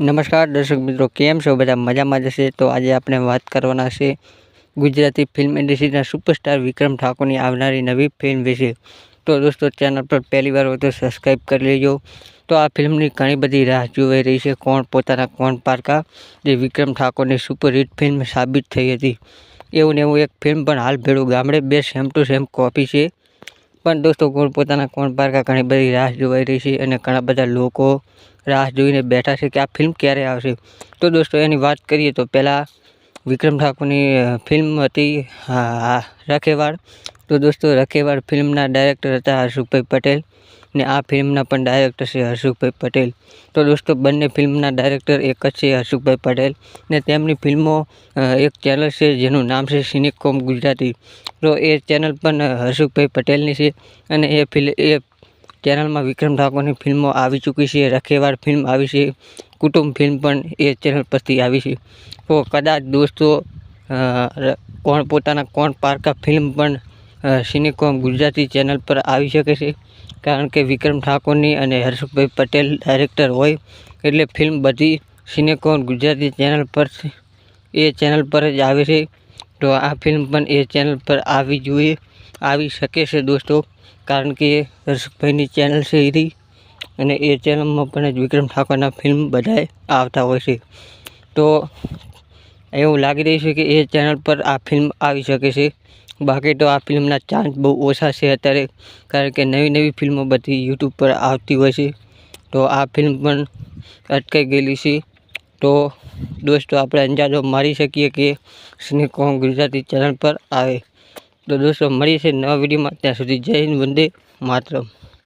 નમસ્કાર, દર્શક મિત્રો, કેમ છો? બધા મજામાં જશે તો આજે આપણે વાત કરવાના છે ગુજરાતી ફિલ્મ ઇન્ડસ્ટ્રીના સુપરસ્ટાર વિક્રમ ઠાકોરની આવનારી નવી ફિલ્મ વિશે. તો દોસ્તો ચેનલ પર પહેલી વાર હોય તો સબસ્ક્રાઈબ કરી લેજો. તો આ ફિલ્મની ઘણી બધી રાહ જોવાઈ રહી છે. કોણ પોતાના, કોણ પારકા? જે વિક્રમ ઠાકોરની સુપરહિટ ફિલ્મ સાબિત થઈ હતી. એવું ને એવું એક ફિલ્મ પણ હાલ ભેળું ગામડે બે સેમ ટુ સેમ કોપી છે. પણ દોસ્તો, કોણ પોતાના, કોણ પારકા ઘણી બધી રાહ જોવાઈ રહી છે અને ઘણા બધા લોકો રાહ જોઈને બેઠા છે કે આ ફિલ્મ ક્યારે આવશે? તો દોસ્તો, એની વાત કરીએ તો પહેલાં વિક્રમ ઠાકોરની ફિલ્મ હતી, હા તો દોસ્તો, રખેવાળ ફિલ્મના ડાયરેક્ટર હતા હર્ષુભાઈ પટેલ ને આ ફિલ્મના પણ ડાયરેક્ટર છે હર્ષુભાઈ પટેલ. તો દોસ્તો, બંને ફિલ્મના ડાયરેક્ટર એક જ છે હર્ષુભાઈ પટેલ ને તેમની ફિલ્મો એક ચેનલ છે જેનું નામ છે સિનિકોમ ગુજરાતી. તો એ ચેનલ પણ હર્ષુભાઈ પટેલની છે અને એ ફિલ્મ, એ ચેનલમાં વિક્રમ ઠાકોરની ફિલ્મો આવી ચૂકી છે, રખેવાળ ફિલ્મ આવી છે, કુટુંબ ફિલ્મ પણ એ ચેનલ પરથી આવી છે. તો કદાચ દોસ્તો કોણ પોતાના, કોણ પારકા ફિલ્મ પણ સિનેકોમ ગુજરાતી ચેનલ પર આવી શકે છે. કારણ કે વિક્રમ ઠાકોરની અને હર્ષભાઈ પટેલ ડાયરેક્ટર હોય, એટલે ફિલ્મ બધી સિનેકોમ ગુજરાતી ચેનલ પર એ ચેનલ પર જ આવે છે. તો આ ફિલ્મ પણ એ ચેનલ પર આવી જોઈએ. આવી શકે છે દોસ્તો, કારણ કે હર્ષભાઈની ચેનલ છે એ અને એ ચેનલમાં પણ જ વિક્રમ ઠાકોરના ફિલ્મ બધાએ આવતા હોય છે. તો એવું લાગી રહ્યું છે કે એ ચેનલ પર આ ફિલ્મ આવી શકે છે. બાકી તો આ ફિલ્મના ચાન્સ બહુ ઓછા છે અત્યારે, કારણ કે નવી નવી ફિલ્મો બધી યુટ્યુબ પર આવતી હોય છે. તો આ ફિલ્મ પણ અટકાઈ ગયેલી છે. તો દોસ્તો, આપણે અંદાજો મારી શકીએ કે સ્નેકોંગ ગુજરાતી ચેનલ પર આવે. તો દોસ્તો મળીએ છીએ નવા વિડીયોમાં. ત્યાં સુધી જય હિન્દ વંદે માતરમ.